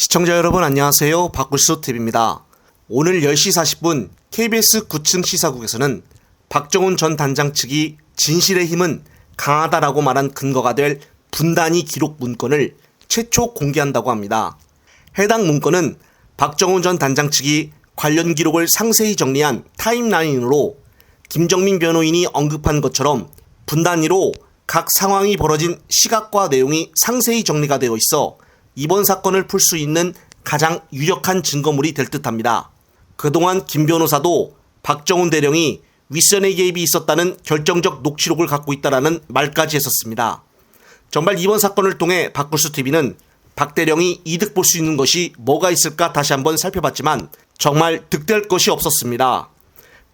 시청자 여러분 안녕하세요. 박굴수 TV입니다. 오늘 10시 40분 KBS 9층 시사국에서는 박정훈 전 단장 측이 진실의 힘은 강하다라고 말한 근거가 될 분단위 기록 문건을 최초 공개한다고 합니다. 해당 문건은 박정훈 전 단장 측이 관련 기록을 상세히 정리한 타임라인으로 김정민 변호인이 언급한 것처럼 분단위로 각 상황이 벌어진 시각과 내용이 상세히 정리가 되어 있어 이번 사건을 풀 수 있는 가장 유력한 증거물이 될 듯합니다. 그동안 김 변호사도 박정훈 대령이 윗선의 개입이 있었다는 결정적 녹취록을 갖고 있다라는 말까지 했었습니다. 정말 이번 사건을 통해 박구수 TV는 박 대령이 이득 볼 수 있는 것이 뭐가 있을까 다시 한번 살펴봤지만 정말 득될 것이 없었습니다.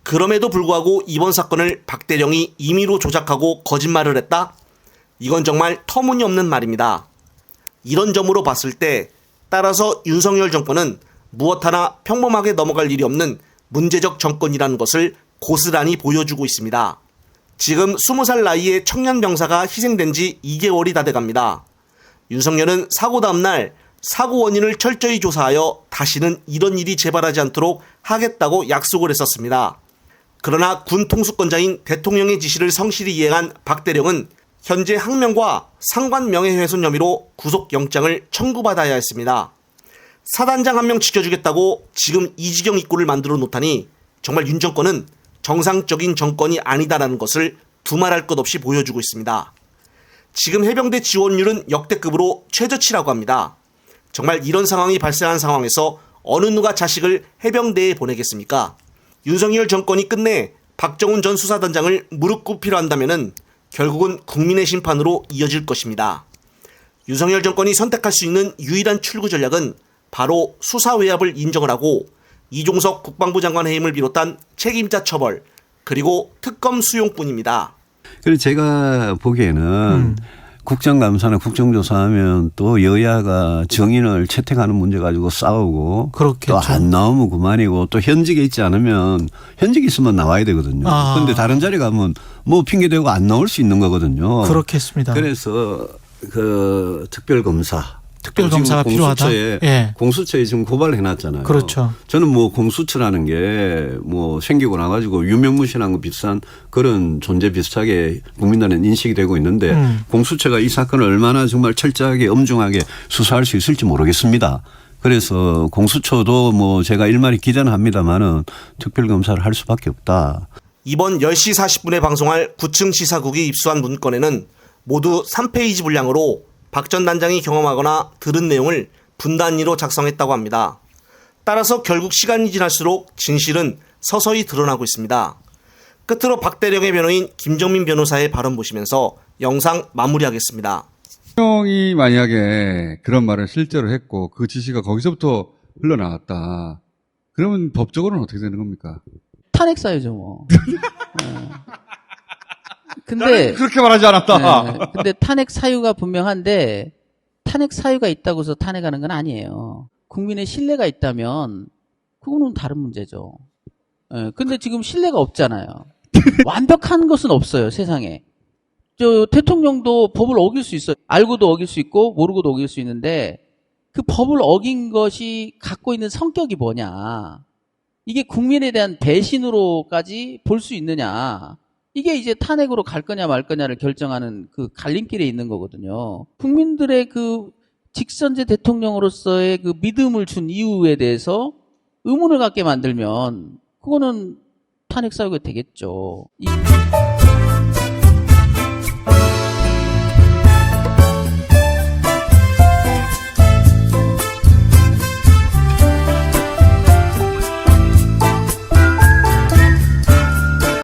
그럼에도 불구하고 이번 사건을 박 대령이 임의로 조작하고 거짓말을 했다? 이건 정말 터무니없는 말입니다. 이런 점으로 봤을 때 따라서 윤석열 정권은 무엇 하나 평범하게 넘어갈 일이 없는 문제적 정권이라는 것을 고스란히 보여주고 있습니다. 지금 20살 나이에 청년 병사가 희생된 지 2개월이 다 돼갑니다. 윤석열은 사고 다음날 사고 원인을 철저히 조사하여 다시는 이런 일이 재발하지 않도록 하겠다고 약속을 했었습니다. 그러나 군 통수권자인 대통령의 지시를 성실히 이행한 박 대령은 현재 항명과 상관 명예훼손 혐의로 구속영장을 청구받아야 했습니다. 사단장 한 명 지켜주겠다고 지금 이지경 입구를 만들어 놓다니 정말 윤 정권은 정상적인 정권이 아니다라는 것을 두말할 것 없이 보여주고 있습니다. 지금 해병대 지원율은 역대급으로 최저치라고 합니다. 정말 이런 상황이 발생한 상황에서 어느 누가 자식을 해병대에 보내겠습니까? 윤석열 정권이 끝내 박정훈 전 수사단장을 무릎 꿇기로 한다면은 결국은 국민의 심판으로 이어질 것입니다. 윤석열 정권이 선택할 수 있는 유일한 출구 전략은 바로 수사 외압을 인정을 하고 이종석 국방부 장관 해임을 비롯한 책임자 처벌 그리고 특검 수용뿐입니다. 그래서 제가 보기에는 음. 국정감사나 국정조사하면 또 여야가 정인을 채택하는 문제 가지고 싸우고. 또 안 나오면 그만이고 또 현직에 있지 않으면 현직에 있으면 나와야 되거든요. 아. 그런데 다른 자리 가면 뭐 핑계 대고 안 나올 수 있는 거거든요. 그렇겠습니다. 그래서 그 특별검사 특별검사가 지금 필요하다? 공수처에 예. 공수처에 지금 고발을 해놨잖아요. 그렇죠. 저는 뭐 공수처라는 게 뭐 생기고 나가지고 유명무실한 거 비슷한 그런 존재 비슷하게 국민들은 인식이 되고 있는데 음. 공수처가 이 사건을 얼마나 정말 철저하게 엄중하게 수사할 수 있을지 모르겠습니다. 그래서 공수처도 뭐 제가 일말이 기대는 합니다만은 특별검사를 할 수밖에 없다. 이번 10시 40분에 방송할 9층 시사국이 입수한 문건에는 모두 3페이지 분량으로 박 전 단장이 경험하거나 들은 내용을 분단위로 작성했다고 합니다. 따라서 결국 시간이 지날수록 진실은 서서히 드러나고 있습니다. 끝으로 박 대령의 변호인 김정민 변호사의 발언 보시면서 영상 마무리하겠습니다. 대통령이 만약에 그런 말을 실제로 했고 그 지시가 거기서부터 흘러나왔다. 그러면 법적으로는 어떻게 되는 겁니까? 탄핵 사유죠, 뭐. 어. 근데, 그렇게 말하지 않았다. 네, 근데 탄핵 사유가 분명한데, 탄핵 사유가 있다고 해서 탄핵하는 건 아니에요. 국민의 신뢰가 있다면, 그거는 다른 문제죠. 예, 근데 지금 신뢰가 없잖아요. 완벽한 것은 없어요, 세상에. 저, 대통령도 법을 어길 수 있어요. 알고도 어길 수 있고, 모르고도 어길 수 있는데, 그 법을 어긴 것이 갖고 있는 성격이 뭐냐. 이게 국민에 대한 배신으로까지 볼 수 있느냐. 이게 이제 탄핵으로 갈 거냐 말 거냐를 결정하는 그 갈림길에 있는 거거든요. 국민들의 그 직선제 대통령으로서의 그 믿음을 준 이유에 대해서 의문을 갖게 만들면 그거는 탄핵 사유가 되겠죠. 이-